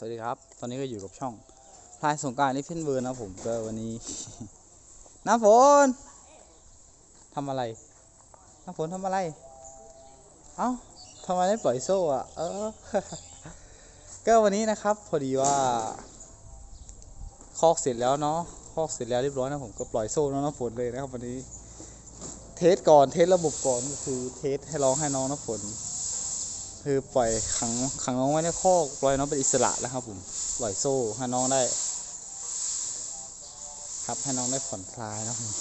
สวัสดีครับ ตอนนี้ก็อยู่กับช่องพลายสงการนี่เพื่อนเบอร์นะผมก็วันนี้น้ำฝนทำอะไรน้ำฝนทำอะไร เอ้าทำไมไม่ปล่อยโซ่อะเออ ก็วันนี้นะครับ พอดีว่า คอกเสร็จแล้วเนาะ คอกเสร็จแล้วเรียบร้อยนะผมก็ปล่อยโซ่น้องน้ำฝนเลยนะครับวันนี้ เทสก่อน เทสระบบก่อนก็คือ เทสให้ร้องให้น้องน้ำฝน คือปล่อยขังขังน้องไว้ในคอกปล่อยน้องเป็นอิสระแล้วครับผมปล่อยโซ่ให้น้องได้ ครับให้น้องได้ผ่อนคลายนะครับผม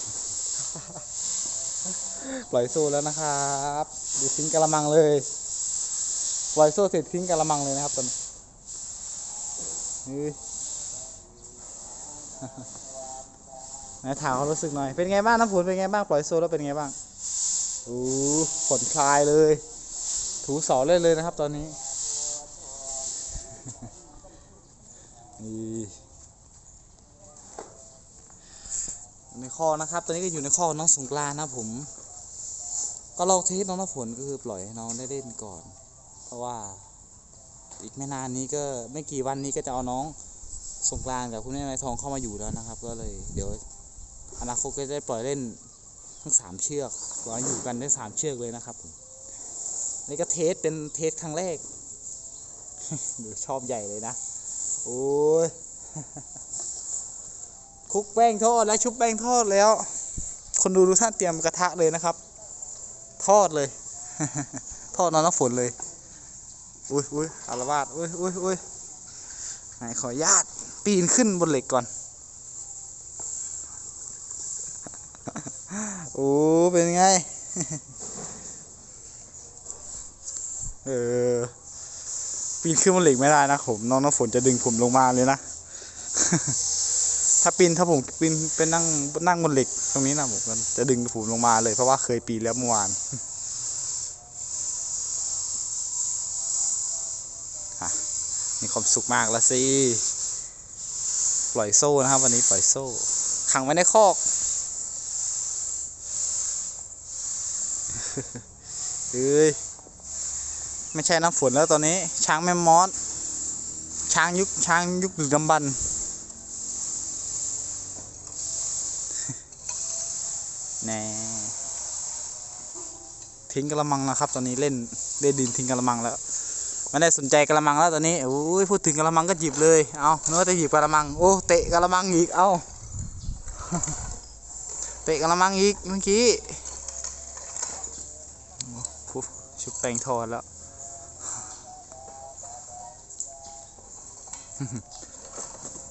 ปล่อยโซ่แล้วนะครับเดี๋ยวทิ้งกระมังเลยปล่อยโซ่เสร็จทิ้งกระมังเลยนะครับตอนนี้นี่ไหนถามความรู้สึกหน่อย เป็นไงบ้างน้ำฝนเป็นไงบ้างปล่อยโซ่แล้วเป็นไงบ้างโอ้ผ่อนคลายเลย ถูเสาเล่นเลยนะครับตอนนี้นี่ในคอนะครับ ตอนนี้ก็อยู่ในคอน้องสงกรานนะผม ก็ลองเทสน้องน้ำฝนก็คือปล่อยให้น้องได้เล่นก่อน เพราะว่าอีกไม่นานนี้ก็ไม่กี่วันนี้ก็จะเอาน้องสงกรานกับคุณแม่ไม้ทองเข้ามาอยู่แล้วนะครับ ก็เลยเดี๋ยวอนาคตก็จะได้ปล่อยเล่นทั้งสามเชือกปล่อยอยู่กันได้สามเชือกเลยนะครับผม นี่ก็เทสเป็นเทสครั้งแรกดูชอบใหญ่เลยนะ โอ้ย คุกแป้งทอดแล้วชุบแป้งทอดแล้ว คนดูดูท่านเตรียมกระทะเลยนะครับ ทอดเลย ทอดนอนน้ำฝนเลย อุ้ยอุ้ยอารวาสอุ้ยอุ้ยอุ้ยไหนขออนุญาตปีนขึ้นบนเหล็กก่อน โอ้ เป็นไง เออ ปีนขึ้นบนเหล็กไม่ได้นะผมน้องน้ำฝนจะดึงผมลงมาเลยนะ ถ้าปีนถ้าผมปีนเป็นนั่งนั่งบนเหล็กตรงนี้นะผมมันจะดึงผมลงมาเลยเพราะว่าเคยปีนแล้วเมื่อวานมีความสุขมากละสิปล่อยโซ่นะครับ วันนี้ปล่อยโซ่ ขังไว้ในคอกเอ้ย ไม่ใช่น้ำฝนแล้วตอนนี้ ช้างแม่มอสช้างยุคช้างยุคดึกดำบรรแน่ทิ้งกระมังนะครับ ตอนนี้เล่นเล่นดินทิ้งกระมังแล้วไม่ได้สนใจกระมังแล้วตอนนี้โอ้ยพูดถึงกระมังก็หยิบเลยเอาเนื้อจะหยิบกระมังโอ้เตะกระมังอีกเอาเตะกระมังอีกเมื่อกี้ชุบแป้งทอดแล้ว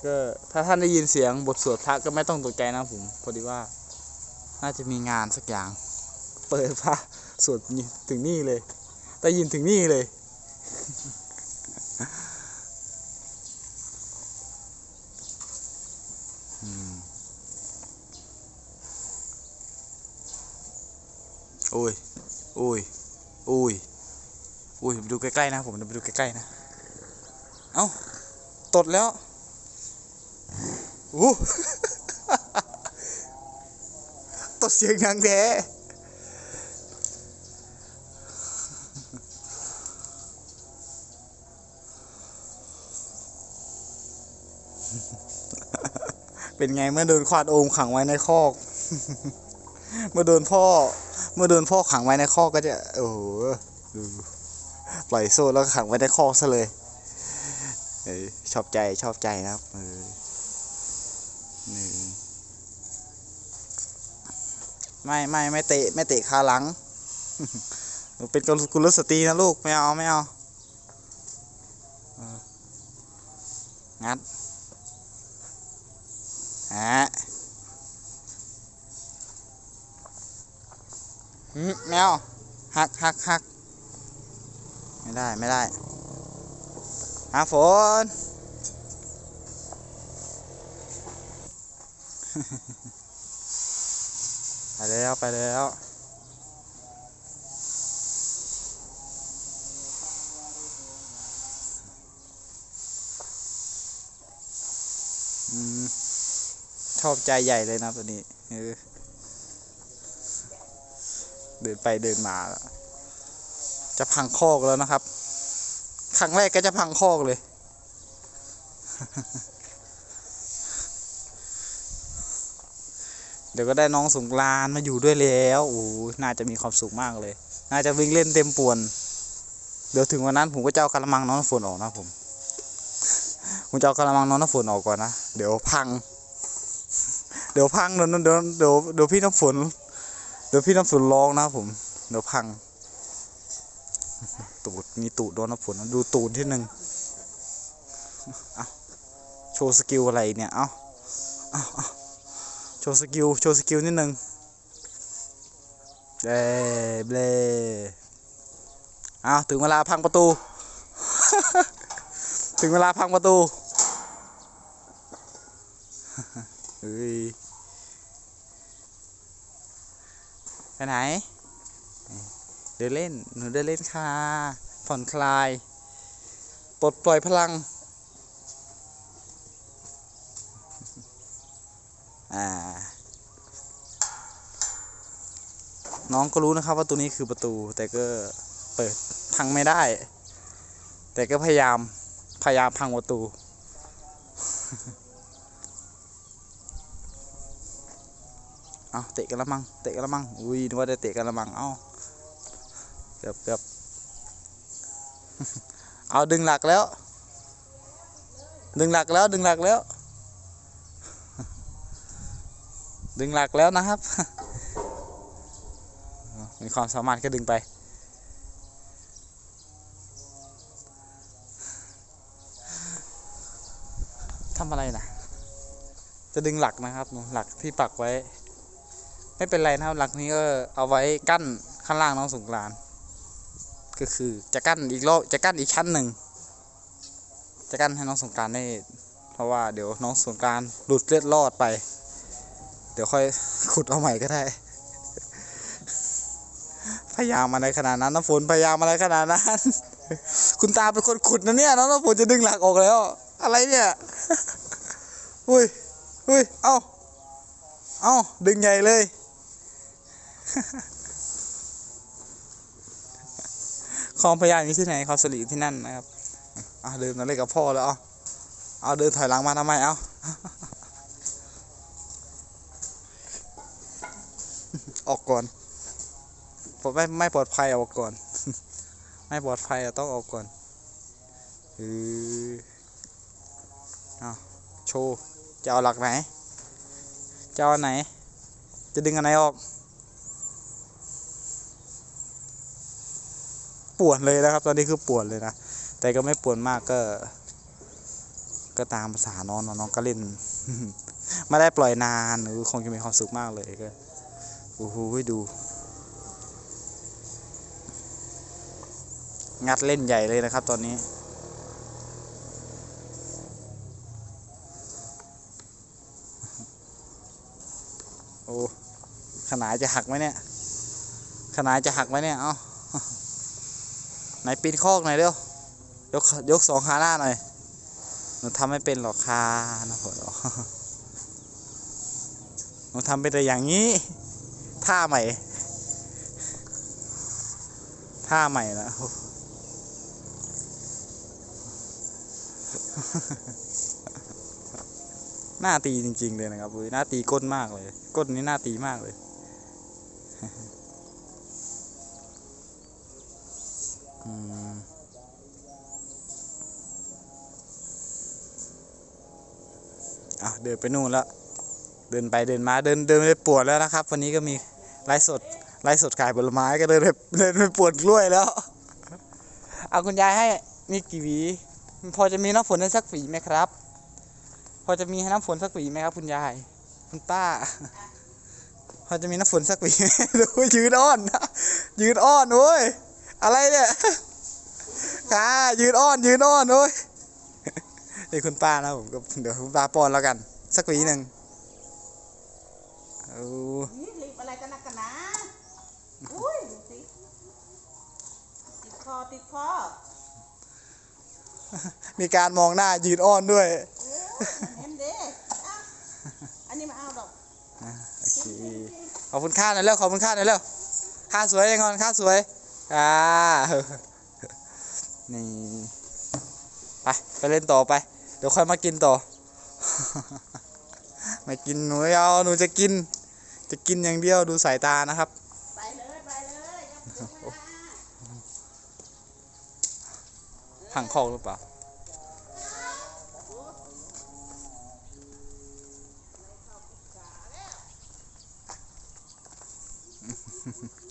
ก็ถ้าท่านได้ยินเสียงบทสวดพระก็ไม่ต้องตกใจนะผม พอดีว่า น่าจะมีงานสักอย่าง เปิดพระสวดถึงนี่เลยได้ยินถึงนี่เลย โอ้ย โอ้ย โอ้ย โอ้ยไปดูใกล้ ๆ นะ ผมไปดูใกล้ ๆ นะ ตดแล้วอู้ตดเสียงดังแท้เป็นไงเมื่อโดนควาดโอมขังไว้ในคอก เมื่อโดนพ่อ เมื่อโดนพ่อขังไว้ในคอกก็จะ โอ้โหปล่อยโซ่แล้วขังไว้ในคอกซะเลย ชอบใจชอบใจนะครับเออหนึ่งไม่ไม่ไม่เตะไม่เตะขาหลังหนูเป็นกุลสตรีนะลูกไม่เอาไม่เอางัดฮะแมวหักหักหักไม่ได้ ไม่ได้หาฝน ไปแล้วไปแล้วชอบใจใหญ่เลยนะตัวนี้เดินไปเดินมา จะพังคอกแล้วนะครับ ครั้งแรกก็จะพังคอกเลย เดี๋ยวก็ได้น้องสงกรานมาอยู่ด้วยแล้วโอ้ยน่าจะมีความสุขมากเลย น่าจะวิ่งเล่นเต็มป่วน เดี๋ยวถึงวันนั้นผมก็จะเอากระมังน้องน้ำฝนออกนะผมผมจะเอากระมังน้องน้ำฝนออกก่อนนะ เดี๋ยวพัง เดี๋ยวพังเดี๋ยวเดี๋ยวเดี๋ยวเดี๋ยวพี่น้ำฝน เดี๋ยวพี่น้ำฝนร้องนะผม เดี๋ยวพัง ตูด มีตูดโดนน้ำฝนดูตูดที่หนึ่งเอาโชว์สกิลอะไรเนี่ย เอาเอาเอา ว์สกิล โชว์สกิลนิดหนึ่งเด้เบลเอาถึงเวลาพังประตู ถึงเวลาพังประตูเฮ้ยไปไหน เดินเล่น หนูเดินเล่นค่ะ ผ่อนคลาย ปลดปล่อยพลัง อ่า น้องก็รู้นะครับว่าตัวนี้คือประตู แต่ก็เปิดพังไม่ได้ แต่ก็พยายามพยายามพังประตู เอาเตะกันละมังเตะกันละมังอุ้ยนึกว่าได้เตะกันละมัง เอาเกือบเกือบเอาดึงหลักแล้ว ดึงหลักแล้วดึงหลักแล้ว ดึงหลักแล้วนะครับ มีความสามารถก็ดึงไป ทำอะไรนะ จะดึงหลักนะครับหลักที่ปักไว้ ไม่เป็นไรนะครับ หลักนี้ก็เอาไว้กั้นข้างล่างน้องสงกรานก็คือจะกั้นอีกรอบจะกั้นอีกชั้นหนึ่ง จะกั้นให้น้องสงกรารได้ เพราะว่าเดี๋ยวน้องสงกรารหลุดเลือดรอดไป เดี๋ยวค่อยขุดเอาใหม่ก็ได้ พยายามอะไรขนาดนั้นน้ำฝนพยายามอะไรขนาดนั้น คุณตาเป็นคนขุดนะเนี่ยน้องน้ำฝนจะดึงหลักออกแล้ว อะไรเนี่ยอุ้ยอุ้ยเอ้าเอ้าดึงใหญ่เลยคลองพญาอยู่ที่ไหนคลองสลีที่นั่นนะครับอะเดินมาเล่นกับพ่อแล้ว เอาเอาเดินถอยหลังมาทำไมเอา ออ ก่อนไม่ไม่ปลอดภัยออกก่อน ไม่ปลอดภัยต้องออกก่อนเออเอาโชว์จะเอาหลักไหนจะเอาไหน จะดึงอันไหนออก ปวดเลยนะครับ ตอนนี้คือปวดเลยนะ แต่ก็ไม่ปวดมากก็ ก็ตามภาษาน้องเนอะน้องก็เล่น ไม่ได้ปล่อยนานหรือคงจะมีความสุขมากเลยก็ โอ้โหดู งัดเล่นใหญ่เลยนะครับตอนนี้ โอ้ขนาดจะหักไหมเนี่ย ขนาดจะหักไหมเนี่ย เอ้าไหนปีนคอกหน่อยเร็ว ยกยกสองขาหน้าหน่อย หนูทำไม่เป็นหรอกค่ะนะผมหนูทำเป็นแต่อย่างนี้ ท่าใหม่ ท่าใหม่นะหน้าตีจริง ๆ เลยนะครับหน้าตีก้นมากเลย ก้นนี้หน้าตีมากเลย อืมอะเดินไปนู่นแล้ว เดินไปเดินมาเดินเดินไปปวดแล้วนะครับ วันนี้ก็มี ไลฟ์สดไลฟ์สดขายผลไม้ก็เดินไปเดินไปปวดกล้วยแล้วเอาคุณยายให้มีกี่หวีพอจะมีน้ำฝนให้สักหวีไหมครับ พอจะมีให้น้ำฝนสักหวีไหมครับ คุณยาย คุณป้า พอจะมีน้ำฝนสักหวีไหมดูยืนอ้อนยืนอ้อนโอ้ยอะไรเนี่ยค่ะยืนอ้อนยืนอ้อนโอ้ยนี่คุณป้านะผมก็เดี๋ยวคุณป้าป้อนแล้วกัน สักหวีหนึ่งเอา นี่รีบอะไรกันนักกันนะอุ้ยดูสิติด คอติดคอมีการมองหน้ายืนอ้อนด้วยเห็นเด้อะอันนี้มาเอาดอกโอเค ขอบคุณค่าหน่อยเร็วขอบคุณค่าหน่อยเร็วค่าสวยยังก่อนค่าสวยอ่านี่ ไป ไปเล่นต่อไป เดี๋ยวค่อยมากินต่อ ไม่กินหนูไม่เอาหนูจะกิน จะกินอย่างเดียวดูสายตานะครับ ไปเลยไปเลยยกมือมา ห่างคอกหรือเปล่า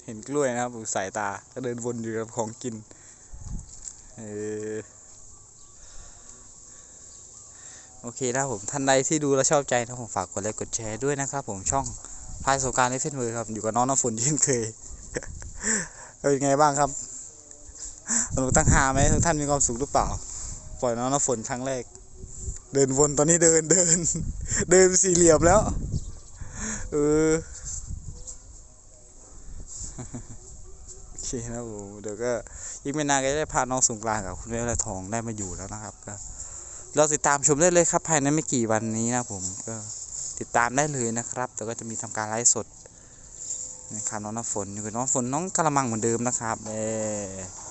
เห็นกล้วยนะครับสายตาก็เดินวนอยู่กับของกิน เออโอเคนะผมท่านใดที่ดูแล้วชอบใจนะผมฝากกดไลค์กดแชร์ด้วยนะครับผมช่องพายสงกรารในเฟซบุ๊กครับ อยู่กับน้องน้ำฝนเช่นเคย เป็นไงบ้างครับ สนุกตั้งหาไหมทุกท่านมีความสุขหรือเปล่า ปล่อยน้องน้ำฝนครั้งแรก เดินวนตอนนี้เดินเดิน เดินสี่เหลี่ยมแล้ว เออโอเคนะผมเดี๋ยวก็อีกไม่นานก็จะได้พาน้องสงกรานกับคุณแม่ละทองได้มาอยู่แล้วนะครับก็เราติดตามชมได้เลยครับภายในไม่กี่วันนี้นะผมก็ติดตามได้เลยนะครับ แต่ก็จะมีทำการไลฟ์สดนะครับน้องน้ำฝนอยู่กับน้องฝนน้องกระมังเหมือนเดิมนะครับเออ